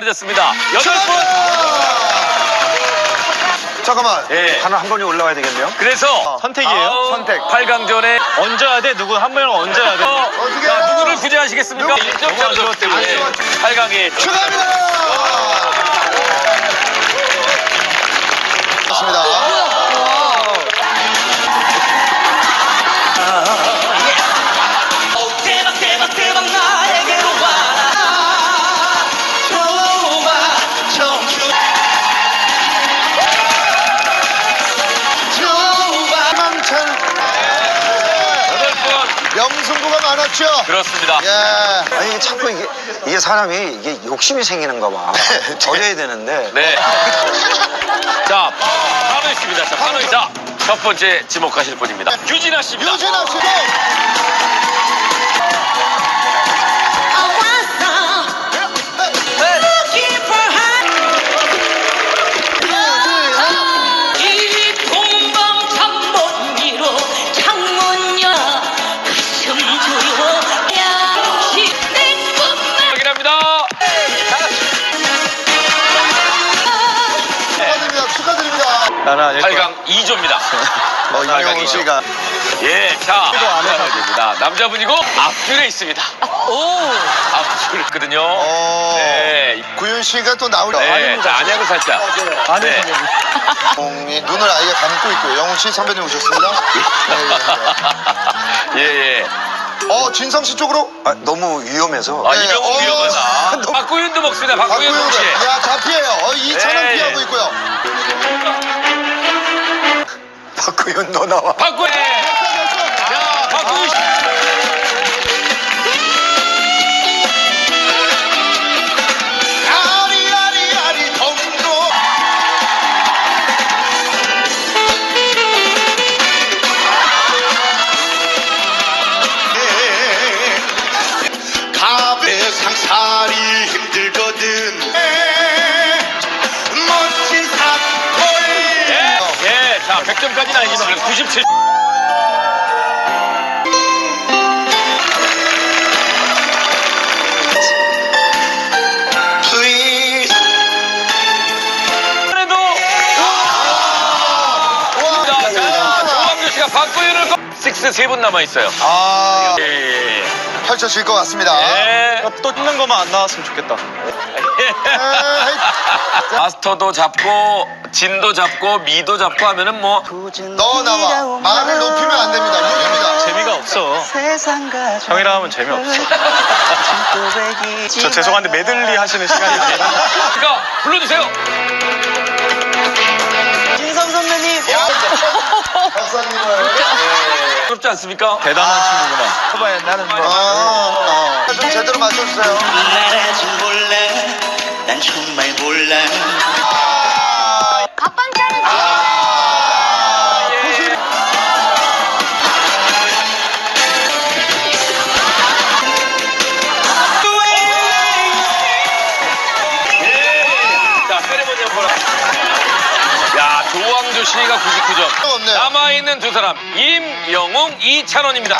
가려졌습니다. 여덟 분. 잠깐만. 예. 하나 한 번이 올라와야 되겠네요. 그래서 선택이에요? 아우, 선택. 8강전에 얹어야 돼. 누구 한 명을 얹어야 돼. 어떻게 자, 해요? 누구를 구제하시겠습니까? 누구? 1점 차로 때문에 안 좋았죠. 8강에 축하합니다. 좋습니다. 많았죠. 그렇습니다. 예. 아니 이게 자꾸 이게 이게 사람이 이게 욕심이 생기는가 봐. 버려야 되는데. 네. 자, 한우 있습니다. 자, 한우 자, 첫 번째 지목하실 분입니다. 유진아 씨입니다. 유진아 씨도 나는 아닐 거야. 8강 2조입니다. 어, 이명훈 씨가 예, 자, 됩니다. 남자분이고 앞줄에 있습니다. 오, 앞줄 있거든요. 어, 네, 구윤 씨가 또 나오려. 네, 자, 안약을 살짝. 아니, 네. 영웅이 눈을 아이가 감고 있고요. 영웅 씨 선배님 오셨습니다. 네, 예, 예. 어, 진성 씨 쪽으로? 아, 너무 위험해서. 아, 네, 이병헌 어, 위험하다. 너무- 박구윤도 먹습니다. 박구윤 박구윤 동시에. 야, 잡히에요. 어, 2,000원 네, 피하고 예. 있고요. 박구윤 너 나와. 박구윤. 97점까지는 아니지만 97. 6세분 남아 있어요. 아 예, 예, 예. 펼쳐질 것 같습니다. 예. 또 찍는 것만 안 나왔으면 좋겠다. 에이, 마스터도 잡고 진도 잡고 미도 잡고 하면은 뭐 너 나와. 말을 높이면 안 됩니다. 룰입니다. 재미가 없어. 형이랑 하면 재미없어. 저 죄송한데 메들리 하시는 시간이. 그러니까 불러주세요. 진성 선배님 박사님을. 부럽지 않습니까? 대단한 친구구나. 뭐. 아, 아. 좀 제대로 맞춰주세요. 난 정말 몰라. 자. 세레모니 한번. 야 조광조 씨가 99점. 없네요. 남아있는 두 사람 임영웅 이찬원입니다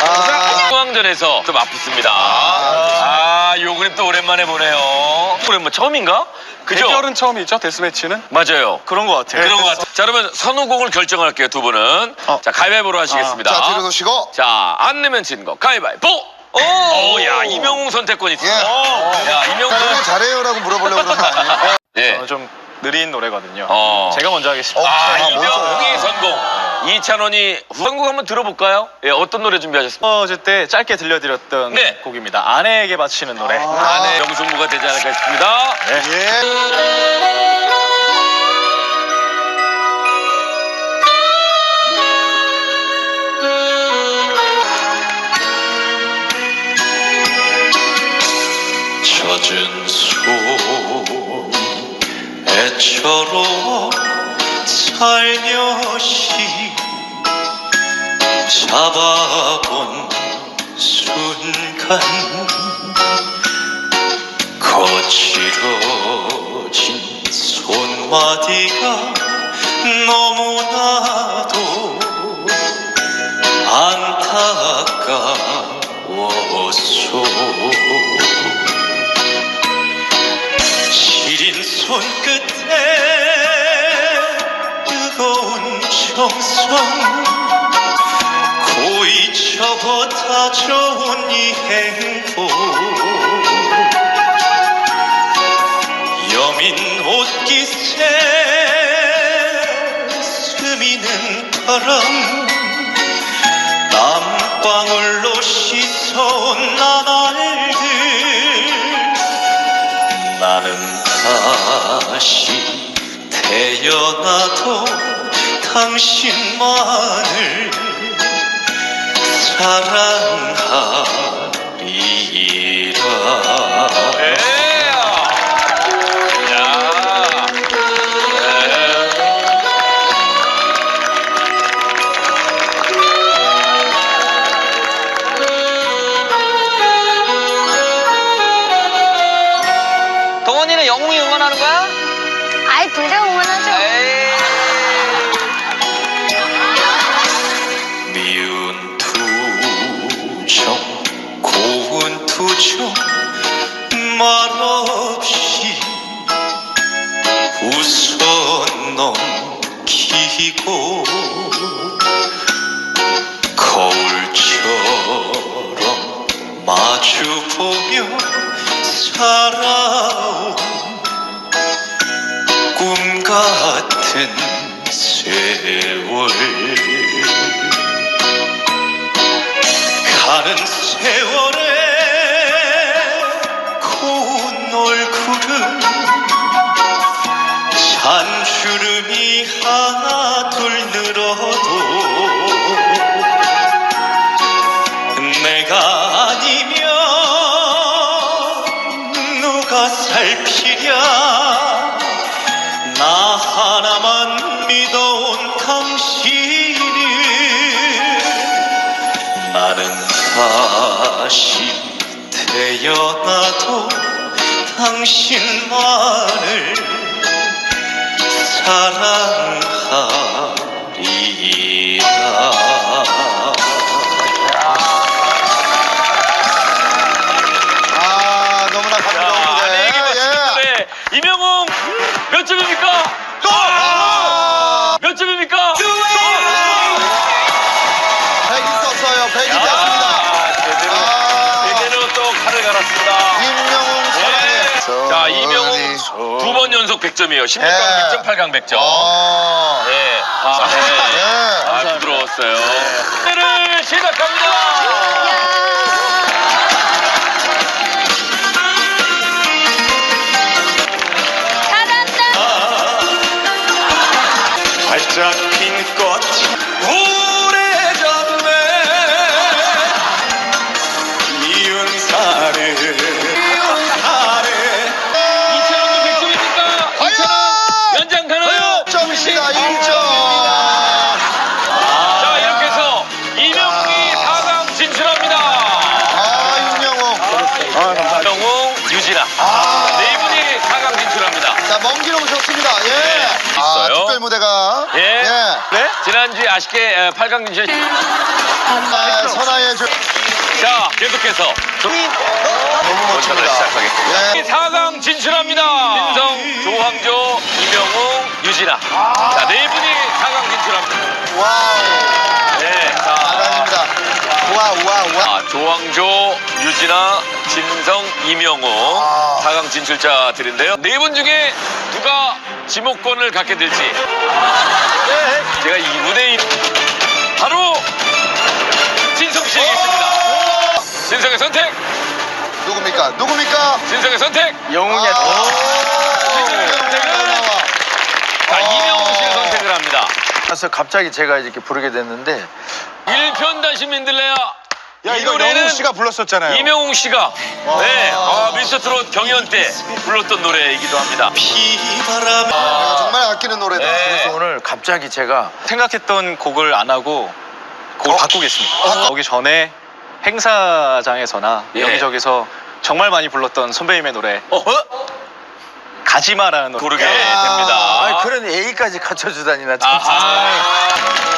아, 중앙전에서 좀 아프습니다 아 요 그림 또 오랜만에 보네요 오랜만 처음인가? 그죠? 대결은 처음이죠, 데스매치는? 맞아요 그런 것 같아요. 그런 것 같아요 자 그러면 선우공을 결정할게요 두 분은 어. 자 가위바위보로 하시겠습니다 자, 뒤로 도시고. 자, 안 내면 진 거. 가위바위보! 오! 야, 이명웅 선택권 있어. 예. 야, 이명웅. 노래 잘해요라고 물어보려고 그러는 거 아니에요? 예. 어, 좀 느린 노래거든요. 어. 제가 먼저 하겠습니다. 어. 아, 아, 이명웅이 뭔 성공. 이찬원이 선곡 한번 들어볼까요? 예, 어떤 노래 준비하셨습니까? 어제 때 짧게 들려드렸던 네. 곡입니다. 아내에게 바치는 노래. 안에 명승부가 되지 않을까 싶습니다. 예. 젖은 손에처럼 살며시 잡아본 순간 거칠어진 손마디가 너무나도 안타까웠소. 시린 손끝에 뜨거운 정성 좋은 이 행복. 여민 옷깃에 스미는 바람 땀방울로 씻어온 나날들 나는 다시 태어나도 당신만을 사랑하리라 예. 야. 예. 동원이는 영웅이 응원하는 거야? 아이 둘 다 응원하죠. 에이. 투정 말없이 웃어 넘기고 거울처럼 마주보며 살아온 꿈 같은 세월. 가는 세월에 얼굴은 잔주름이 하나 둘 늘어도 내가 아니면 누가 살피랴. 나 하나만 믿어온 당신을 나는 다시 태어나도 당신만을 사랑하리라 아 너무나 자, 감동 무대. 아내에게 바치는 예. 노래. 이명웅 몇 점입니까? 아, 몇 점입니까? 백이 썼어요. 백이 됐습니 연속 100점이에요. 16강 예. 100점, 8강 100점. 어. 네. 아, 네. 네. 아, 부드러웠어요. 노래를 시작합니다. 핀 꽃이 아. 아. 네 분이 4강 진출합니다. 자, 먼 길 오셨습니다. 예. 네, 아, 있어요. 특별 무대가. 예. 예. 지난주에 아쉽게 8강 진출. 아, 선하의 조... 자, 계속해서 너무 멋집니다. 시작하겠습니다. 예. 4강 진출합니다. 민성, 조황조, 이명웅, 유진아. 자, 네 분이 4강 진출합니다. 와우. 네, 자. 아란입니다. 와, 와, 와. 아, 조황조, 유진아, 진성, 이명웅 아. 4강 진출자들인데요. 네 분 중에 누가 지목권을 갖게 될지 제가 이 무대인 바로 진성 씨에게 있습니다. 진성의 선택, 누굽니까? 누굽니까? 진성의 선택. 영웅의 진성의 선택은 자, 이명웅 씨의 선택을 합니다. 그래서 갑자기 제가 이렇게 부르게 됐는데 일편단심 민들레야. 야 이 이거 노래는 영웅 씨가 불렀었잖아요. 이명웅 씨가 네, 아, 미스터 트롯 경연 때 불렀던 노래이기도 합니다. 비바람 내가 정말 아끼는 노래다. 네. 그래서 오늘 갑자기 제가 생각했던 곡을 안 하고 곡을 바꾸겠습니다. 오기 전에 행사장에서나 예. 여기저기서 정말 많이 불렀던 선배님의 노래 어? 가지마라는 노래. 고르게 야. 됩니다. 아 그런 A까지 갖춰주다니 나 참. 아하.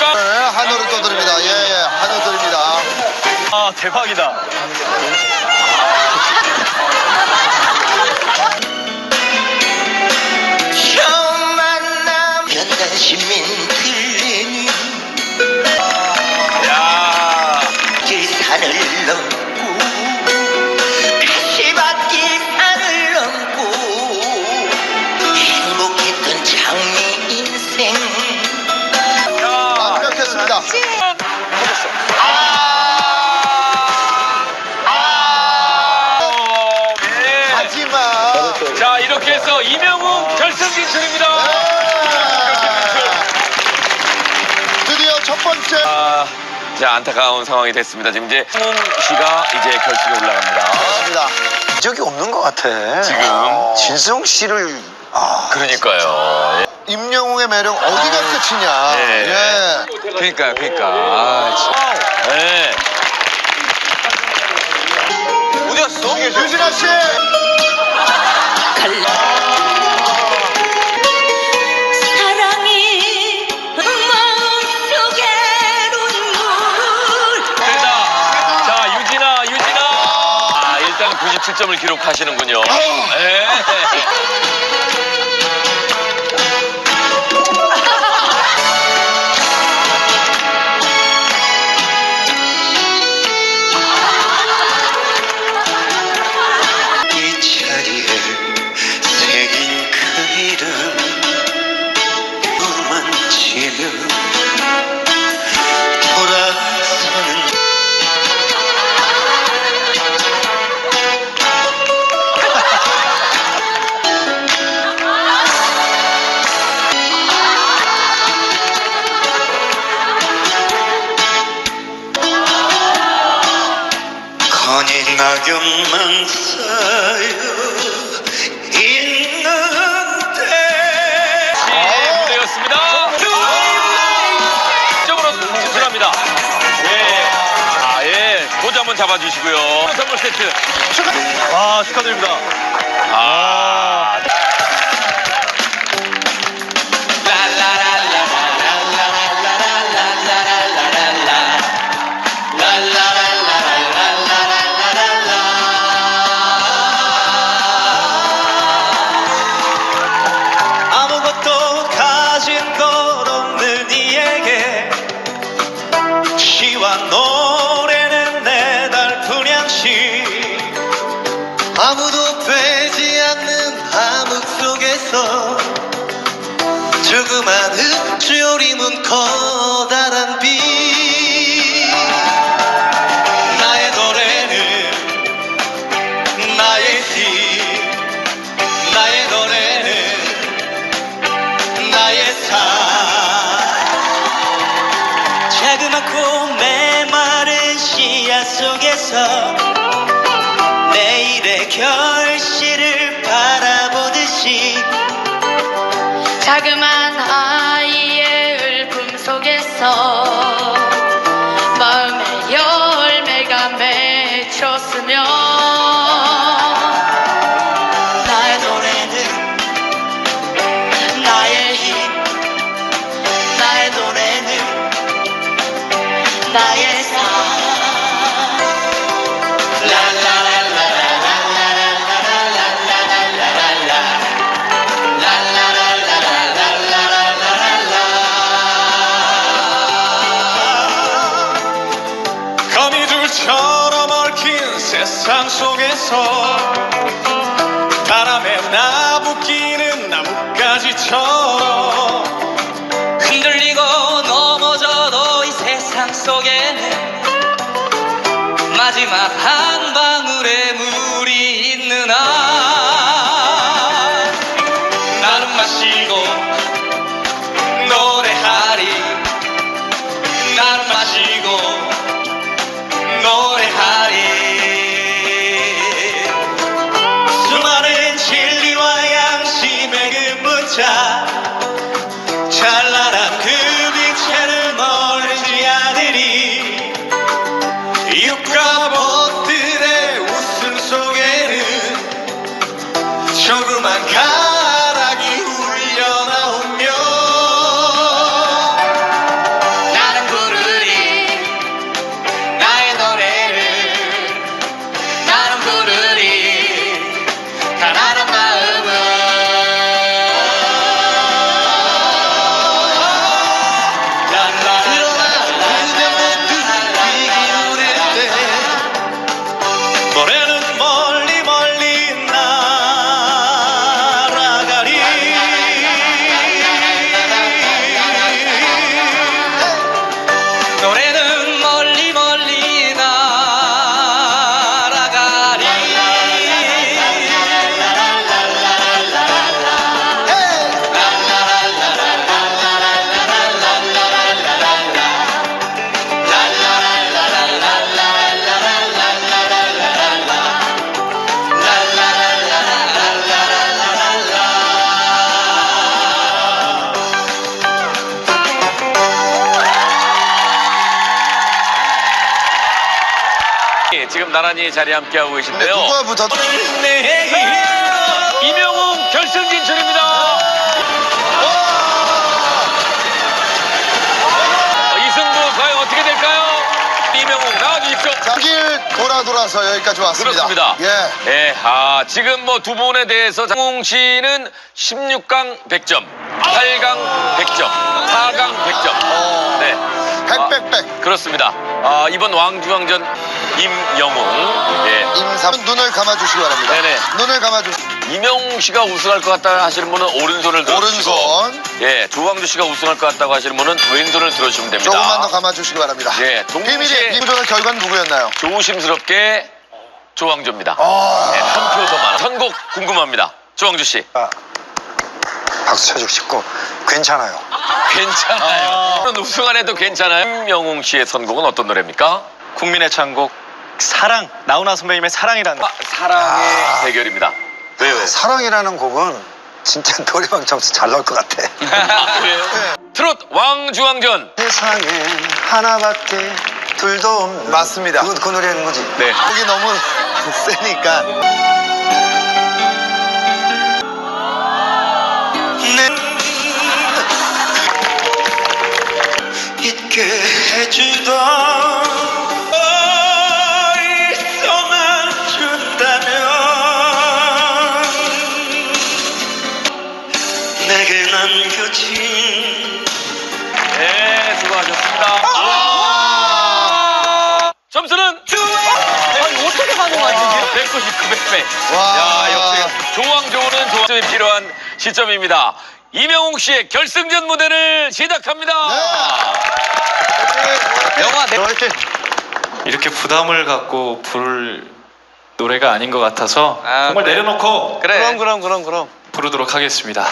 네, 한우를 떠드립니다. 예, 예, 한우 드립니다. 아, 대박이다. 처음 만남 현대 시민 자, 안타까운 상황이 됐습니다. 지금 이제 홍 씨가 이제 결승에 올라갑니다. 그렇습니다. 기적이 없는 것 같아. 지금. 아. 진성 씨를 아, 그러니까요. 임영웅의 매력 어디가 아. 끝이냐. 네. 예. 그러니까요, 그러니까. 아, 진짜. 네. 어디였어? 유진아 씨. 갈라. 97점을 기록하시는군요. 아. 네. 한번 잡아주시고요. 선물 세트 축하드립니다. 아, 축하드립니다. 아. 조그마한 흡수요림은 커다란 빛 세상 속에서 지금 나란히 자리 함께하고 네, 계신데요. 누가 붙어도 이명웅 결승 진출입니다. 어, 이 승부 과연 어떻게 될까요? 이명웅 나와주십시오. 자길 돌아 돌아서 여기까지 왔습니다. 그렇습니다. 예. 예, 아, 지금 뭐 두 분에 대해서 장웅 씨는 16강 100점, 8강 100점, 4강 100점. 네. 백백백. 그렇습니다. 아, 이번 왕중왕전 임영웅. 예. 임삼 눈을 감아주시기 바랍니다. 네네. 눈을 감아주시기 이명웅 씨가 우승할 것 같다 하시는 분은 오른손을 들어주시고 오른손 예, 조광주 씨가 우승할 것 같다고 하시는 분은 왼손을 들어주시면 됩니다. 조금만 더 감아주시기 바랍니다. 예, 동시에 비밀의 비밀의 결과는 누구였나요? 조심스럽게 조광주입니다. 아. 네, 한표 더 많아. 선곡 궁금합니다. 조광주 씨. 아, 박수 쳐주고 싶고 괜찮아요. 괜찮아요. 우승 안 해도 괜찮아요. 임영웅 씨의 선곡은 어떤 노래입니까? 국민의 찬곡 사랑 나훈아 선배님의 사랑이라는 아, 사랑의 대결입니다. 왜요? 사랑이라는 곡은 진짜 노래방 점수 잘 나올 것 같아. 아, 그래요? 트롯 왕중왕전. 세상엔 하나밖에 둘도 없는 맞습니다. 그, 그 노래는 거지. 네. 곡이 너무 세니까 잊게 해주던 어리서만 준다면 내게 남겨진 네, 수고하셨습니다. 점수는 아니 어떻게 가능하지 이게? 190, 900배. 와. 야 역시 조왕조는 조왕조에 필요한 시점입니다. 이명웅 씨의 결승전 무대를 시작합니다. 영화 내 이렇게 이렇게 부담을 갖고 부를 노래가 아닌 것 같아서 아, 정말 그래. 내려놓고 그래 그럼 그럼 그럼 그럼 부르도록 하겠습니다.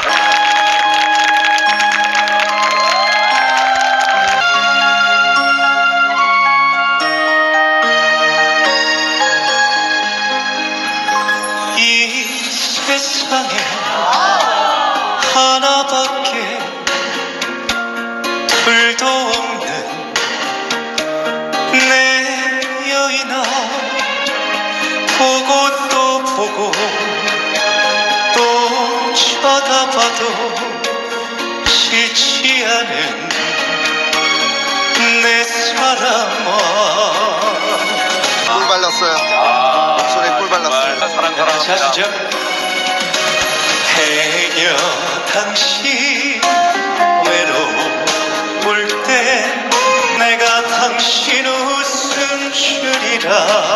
쳐다봐도 싫지 않은 내 사람아 꿀 발랐어요. 아, 목소리에 꿀 발랐어요. 정말 사랑 사랑합니다. 해녀 당신 외로울 때 내가 당신 웃음 주리라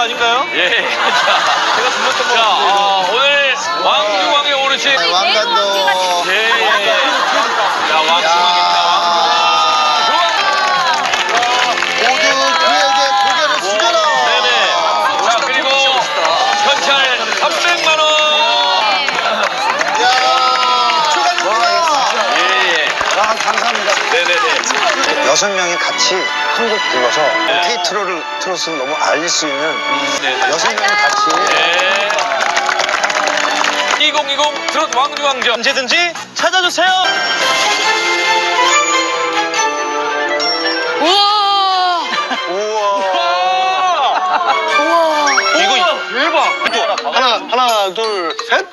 아닌가요? 예. 자, 자 어, 오늘 왕중왕의 오르신 아, 왕관도. 예, 예. 자, 왕중왕입니다. 모두 그에게 고개를 숙여라. 네네. 자, 그리고 현찰 300만 원. 야, 축하드립니다. 예, 예. 아, 감사합니다. 네네네. 여섯 명이 같이 한 곡 불러서 테이트로를 트로트를 너무 알릴 수 있는 네네. 여섯 명이 같이 네. 2020 트롯 왕중왕전. 언제든지 찾아주세요. 우와 하나, 하나, 둘, 셋.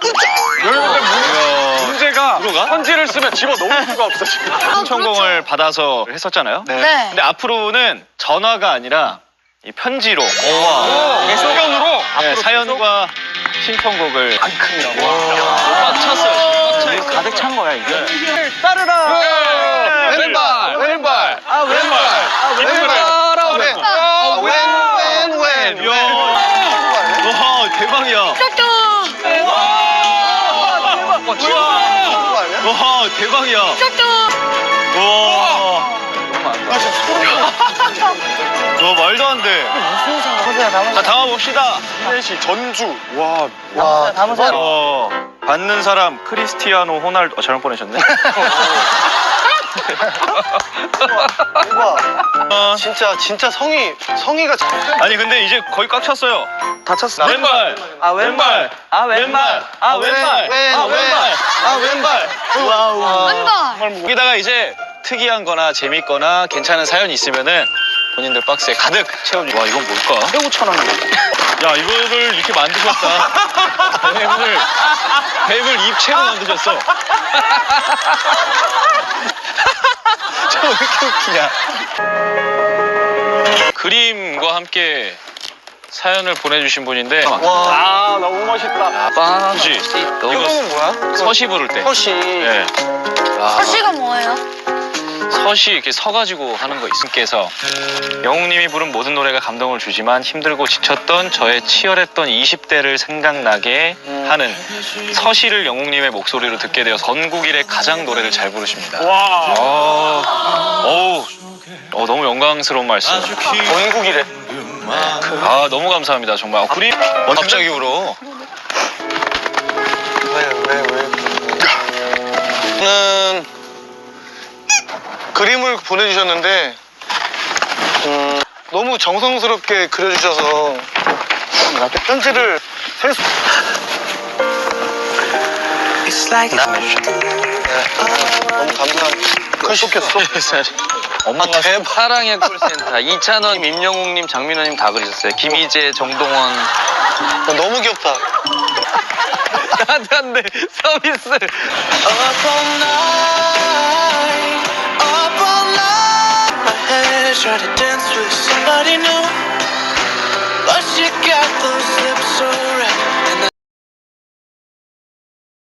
문제가 편지를 쓰면 집어 넣을 수가 없어 지금. 신청공을 받아서 했었잖아요. 네. 근데 앞으로는 전화가 아니라 이 편지로. 소견으로? 네, 사연과 신청곡을. 꽉 찼어요. 꽉 차. 가득 찬 거야 이게. 왼발 왼발 아 왼발 아 왼발 아, 웬, 웬, 웬. 야, 와 대박이야. 짝짝 와 대박이야. 짝짝 와. 와 말도 안 돼. 자 다음 봅시다. 시 전주. 와. 와, 어, 받는 사람 크리스티아노 호날두 어, 잘못 보내셨네. 어, 진짜 진짜 성이 성이가 아니 근데 이제 거의 꽉 찼어요. 다 찼어. 왼발. 아 왼발 아 왼발 아 왼발 왼발. 아 왼발 아 왼발. 와우. 왼발 여기다가 이제 특이한 거나 재밌거나 괜찮은 사연이 있으면은 본인들 박스에 가득 채워주고 와 이건 뭘까? 새우 천원 야 이거를 이렇게 만드셨다 뱀을 뱀을 입체로 만드셨어 저왜 이렇게 웃기냐 그림과 함께 사연을 보내주신 분인데 아 너무 멋있다. 빵 그지? 이거는 뭐야? 서시 부를 때 허시. 예. 서시가 뭐예요? 서시 이렇게 서가지고 하는 거 있음께서 영웅님이 부른 모든 노래가 감동을 주지만 힘들고 지쳤던 저의 치열했던 20대를 생각나게 하는 서시를 영웅님의 목소리로 듣게 되어 건국 이래 가장 노래를 잘 부르십니다. 와. 어우. 어, 너무 영광스러운 말씀. 건국이래. 아 너무 감사합니다 정말. 아, 그림 갑자기 울어. 그림을 보내주셨는데 음, 너무 정성스럽게 그려주셔서 편지를 셀 수. 너무 감사합니다. 엄마가 사랑의 콜센터. 이찬원 임영웅님 장민호님 다 그러셨어요. 김희재 정동원. 너무 귀엽다. 안돼 서비스 Try to dance with somebody new, but she got those.